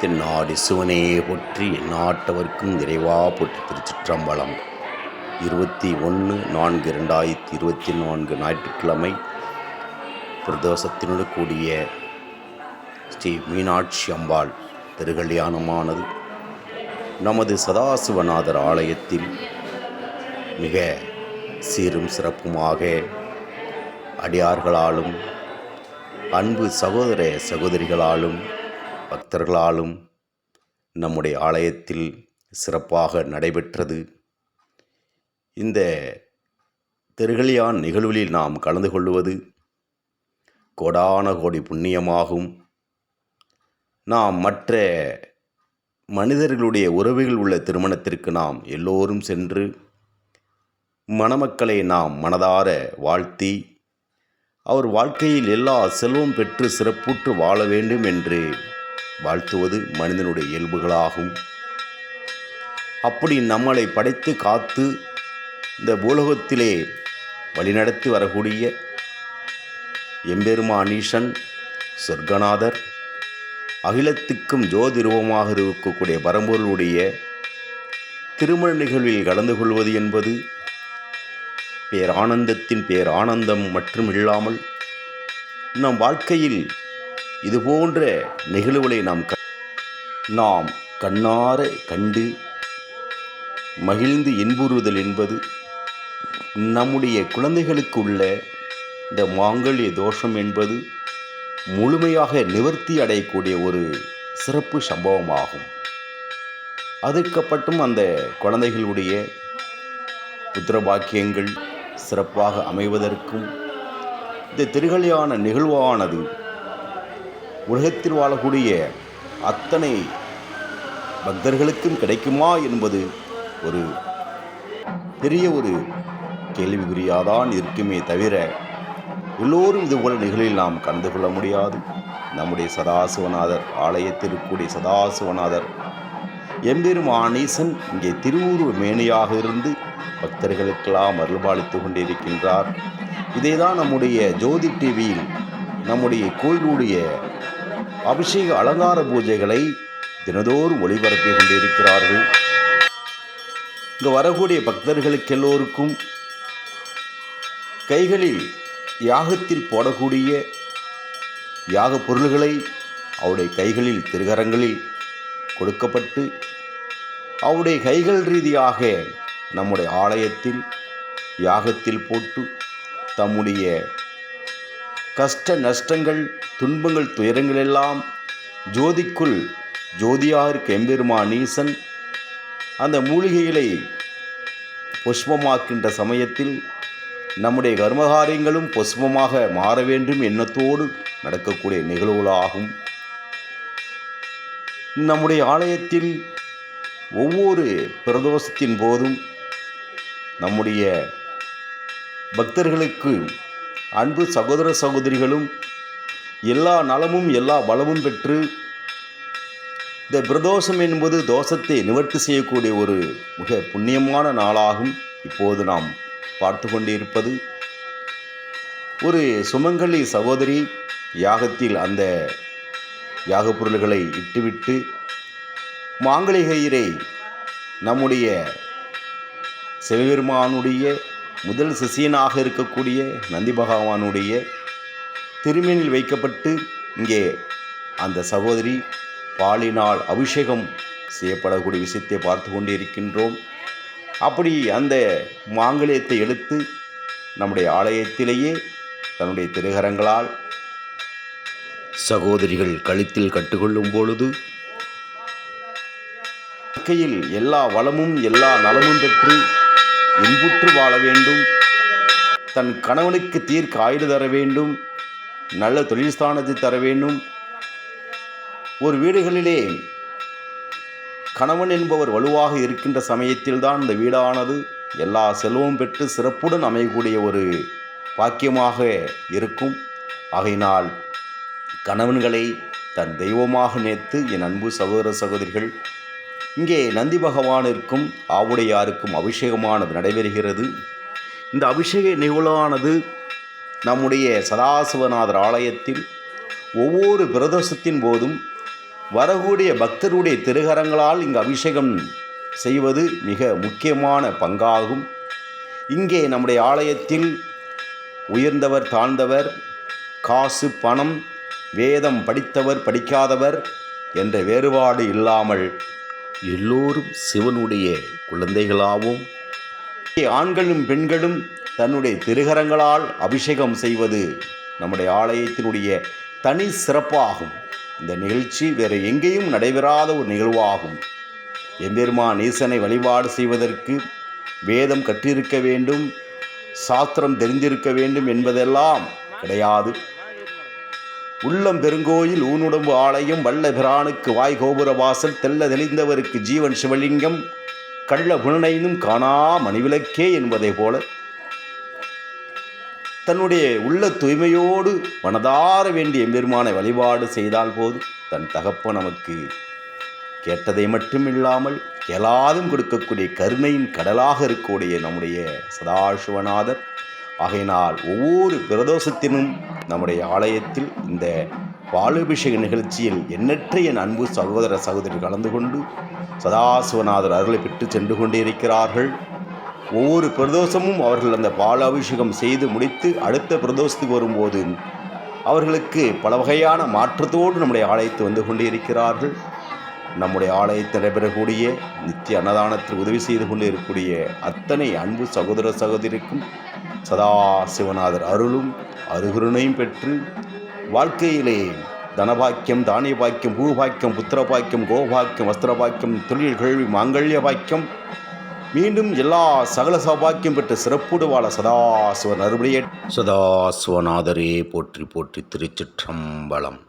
தென்னாடு சிவனே போற்றி நாட்டவர்க்கும் நிறைவா போற்றி திருச்சிற்றம்பலம். இருபத்தி ஒன்று நான்கு ரெண்டாயிரத்தி இருபத்தி நான்கு ஞாயிற்றுக்கிழமை பிரதோஷத்தினோடு கூடிய ஸ்ரீ மீனாட்சி அம்பாள் திருகல்யாணமானது நமது சதாசிவநாதர் ஆலயத்தில் மிக சீரும் சிறப்புமாக அடியார்களாலும் அன்பு சகோதர சகோதரிகளாலும் பக்தர்களாலும் நம்முடைய ஆலயத்தில் சிறப்பாக நடைபெற்றது. இந்த திருகலியான் நிகழ்வில் நாம் கலந்து கொள்வது கோடான கோடி புண்ணியமாகும். நாம் மற்ற மனிதர்களுடைய உறவுகள் உள்ள திருமணத்திற்கு நாம் எல்லோரும் சென்று மணமக்களை நாம் மனதார வாழ்த்தி அவர் வாழ்க்கையில் எல்லா செல்வம் பெற்று சிறப்புற்று வாழ வேண்டும் என்று வாழ்த்துவது மனிதனுடைய இயல்புகளாகும். அப்படி நம்மளை படைத்து காத்து இந்த பூலோகத்திலே வழிநடத்தி வரக்கூடிய எம்பெருமானீசன் சொர்க்கநாதர் அகிலத்துக்கும் ஜோதிருவமாக இருக்கக்கூடிய பரம்பொருளுடைய திருமண நிகழ்வில் கலந்து கொள்வது என்பது பேரானந்தத்தின் பேரானந்தம் மற்றும் இல்லாமல் நம் வாழ்க்கையில் இது போன்ற நிகழ்வுகளை நாம் க நாம் கண்ணார கண்டு மகிழ்ந்து இன்புறுதல் என்பது நம்முடைய குழந்தைகளுக்கு உள்ள இந்த மாங்கல்ய தோஷம் என்பது முழுமையாக நிவர்த்தி அடையக்கூடிய ஒரு சிறப்பு சம்பவமாகும். அதுக்கப்பட்டும் அந்த குழந்தைகளுடைய புத்திரபாக்கியங்கள் சிறப்பாக அமைவதற்கும் இந்த திருகல்யாண நிகழ்வானது உலகத்தில் வாழக்கூடிய அத்தனை பக்தர்களுக்கும் கிடைக்குமா என்பது ஒரு பெரிய ஒரு கேள்விக்குறியாதான் இருக்குமே தவிர எல்லோரும் இதுபோல நிகழ்வில் நாம் கலந்து கொள்ள முடியாது. நம்முடைய சதாசிவநாதர் ஆலயத்தில் இருக்கக்கூடிய சதாசிவநாதர் எம்பெருமானீசன் இங்கே திருவூர் மேனியாக இருந்து பக்தர்களுக்கெல்லாம் அருள்பாலித்து கொண்டிருக்கின்றார். இதை தான் நம்முடைய ஜோதி டிவியில் நம்முடைய கோயிலுடைய அபிஷேக அலங்கார பூஜைகளை தினதோறும் ஒளிபரப்பி கொண்டிருக்கிறார்கள். இங்கு வரக்கூடிய பக்தர்களுக்கு எல்லோருக்கும் கைகளில் யாகத்தில் போடக்கூடிய யாக பொருள்களை அவருடைய கைகளில் திருகரங்களில் கொடுக்கப்பட்டு அவருடைய கைகள் ரீதியாக நம்முடைய ஆலயத்தில் யாகத்தில் போட்டு தம்முடைய கஷ்ட நஷ்டங்கள் துன்பங்கள் துயரங்கள் எல்லாம் ஜோதிக்குள் ஜோதியாக இருக்க எம்பெருமான் ஈசன் அந்த மூலிகைகளை புஷ்பமாக்கின்ற சமயத்தில் நம்முடைய கர்மகாரியங்களும் புஷ்பமாக மாற வேண்டும் எண்ணத்தோடு நடக்கக்கூடிய நிகழ்வுகளாகும். நம்முடைய ஆலயத்தில் ஒவ்வொரு பிரதோஷத்தின் போதும் நம்முடைய பக்தர்களுக்கு அன்பு சகோதர சகோதரிகளும் எல்லா நலமும் எல்லா பலமும் பெற்று இந்த பிரதோஷம் என்பது தோஷத்தை நிவர்த்தி செய்யக்கூடிய ஒரு மிக புண்ணியமான நாளாகும். இப்போது நாம் பார்த்து கொண்டிருப்பது ஒரு சுமங்கலி சகோதரி யாகத்தில் அந்த யாகப் பொருள்களை இட்டுவிட்டு மாங்கலிகயிரை நம்முடைய சிவபெருமானுடைய முதல் சிசியனாக இருக்கக்கூடிய நந்தி பகவானுடைய திருமேனில் வைக்கப்பட்டு இங்கே அந்த சகோதரி பாலினால் அபிஷேகம் செய்யப்படக்கூடிய விஷயத்தை பார்த்து கொண்டிருக்கின்றோம் அப்படி அந்த மாங்கல்யத்தை எடுத்து நம்முடைய ஆலயத்திலேயே தன்னுடைய திருகரங்களால் சகோதரிகள் கழுத்தில் கட்டுக்கொள்ளும் பொழுது வாழ்க்கையில் எல்லா வளமும் எல்லா நலமும் பெற்று இன்புற்று வாழ வேண்டும். தன் கணவனுக்கு தீர்க்க ஆயுடு தர வேண்டும். நல்ல தொழில் ஸ்தானத்தை தர வேண்டும். ஒரு வீடுகளிலே கணவன் என்பவர் வலுவாக இருக்கின்ற சமயத்தில்தான் இந்த வீடானது எல்லா செல்வம் பெற்று சிறப்புடன் அமையக்கூடிய ஒரு பாக்கியமாக இருக்கும். ஆகையினால் கணவன்களை தன் தெய்வமாக நினைத்து என் அன்பு சகோதர சகோதரிகள் இங்கே நந்தி பகவானிற்கும் ஆவுடையாருக்கும் அபிஷேகமானது நடைபெறுகிறது. இந்த அபிஷேக நிகழ்வானது நம்முடைய சதாசிவநாதர் ஆலயத்தில் ஒவ்வொரு பிரதோஷத்தின் போதும் வரக்கூடிய பக்தருடைய திருகரங்களால் இங்கு அபிஷேகம் செய்வது மிக முக்கியமான பங்காகும். இங்கே நம்முடைய ஆலயத்தில் உயர்ந்தவர் தாழ்ந்தவர் காசு பணம் வேதம் படித்தவர் படிக்காதவர் என்ற வேறுபாடு இல்லாமல் எல்லோரும் சிவனுடைய குழந்தைகளாகவும் ஆண்களும் பெண்களும் தன்னுடைய திருகரங்களால் அபிஷேகம் செய்வது நம்முடைய ஆலயத்தினுடைய தனி சிறப்பாகும். இந்த நிகழ்ச்சி வேறு எங்கேயும் நடைபெறாத ஒரு நிகழ்வாகும். எம்பெருமான் ஈசனை வழிபாடு செய்வதற்கு வேதம் கற்றிருக்க வேண்டும் சாஸ்திரம் தெரிந்திருக்க வேண்டும் என்பதெல்லாம் கிடையாது. உள்ளம் பெருங்கோயில் ஊனுடம்பு ஆலயம் வல்ல பிரானுக்கு வாய் கோபுர வாசல் தெல்ல தெளிந்தவருக்கு ஜீவன் சிவலிங்கம். கள்ள புலனைனும் காணா மணிவிளக்கே என்பதை போல தன்னுடைய உள்ள தூய்மையோடு மனதார வேண்டிய எம்பெருமானை வழிபாடு செய்தால் போது தன் தகப்ப நமக்கு கேட்டதை மட்டும் இல்லாமல் கேளாதும் கொடுக்கக்கூடிய கருணையின் கடலாக இருக்கக்கூடிய நம்முடைய சதாசிவநாதர். ஆகையினால் ஒவ்வொரு பிரதோஷத்தினும் நம்முடைய ஆலயத்தில் இந்த பாலாபிஷேக நிகழ்ச்சியில் எண்ணற்ற என் அன்பு சகோதர சகோதரி கலந்து கொண்டு சதாசிவநாதர் அருளை பெற்று சென்று கொண்டே இருக்கிறார்கள் ஒவ்வொரு பிரதோஷமும் அவர்கள் அந்த பாலாபிஷேகம் செய்து முடித்து அடுத்த பிரதோஷத்துக்கு வரும்போது அவர்களுக்கு பல வகையான மாற்றத்தோடு நம்முடைய ஆலயத்து வந்து கொண்டே இருக்கிறார்கள் நம்முடைய ஆலயத்தில் நடைபெறக்கூடிய நித்திய அன்னதானத்தில் உதவி செய்து கொண்டு இருக்கக்கூடிய அத்தனை அன்பு சகோதர சகோதரிக்கும் சதா சிவநாதர் அருளும் அருகுருணையும் பெற்று வாழ்க்கையிலே தனபாக்கியம் தானிய பாக்கியம் பூபாக்கியம் புத்திர பாக்கியம் கோபாக்கியம் வஸ்திர பாக்கியம் தொழில் கேள்வி மாங்கல்ய பாக்கியம் மீண்டும் எல்லா சகல சௌபாக்கியம் பெற்ற சிறப்புடு வாழ சதாசிவன் அறுபடியே சதாசிவநாதரே போற்றி போற்றி திருச்சிற்றம்பலம்.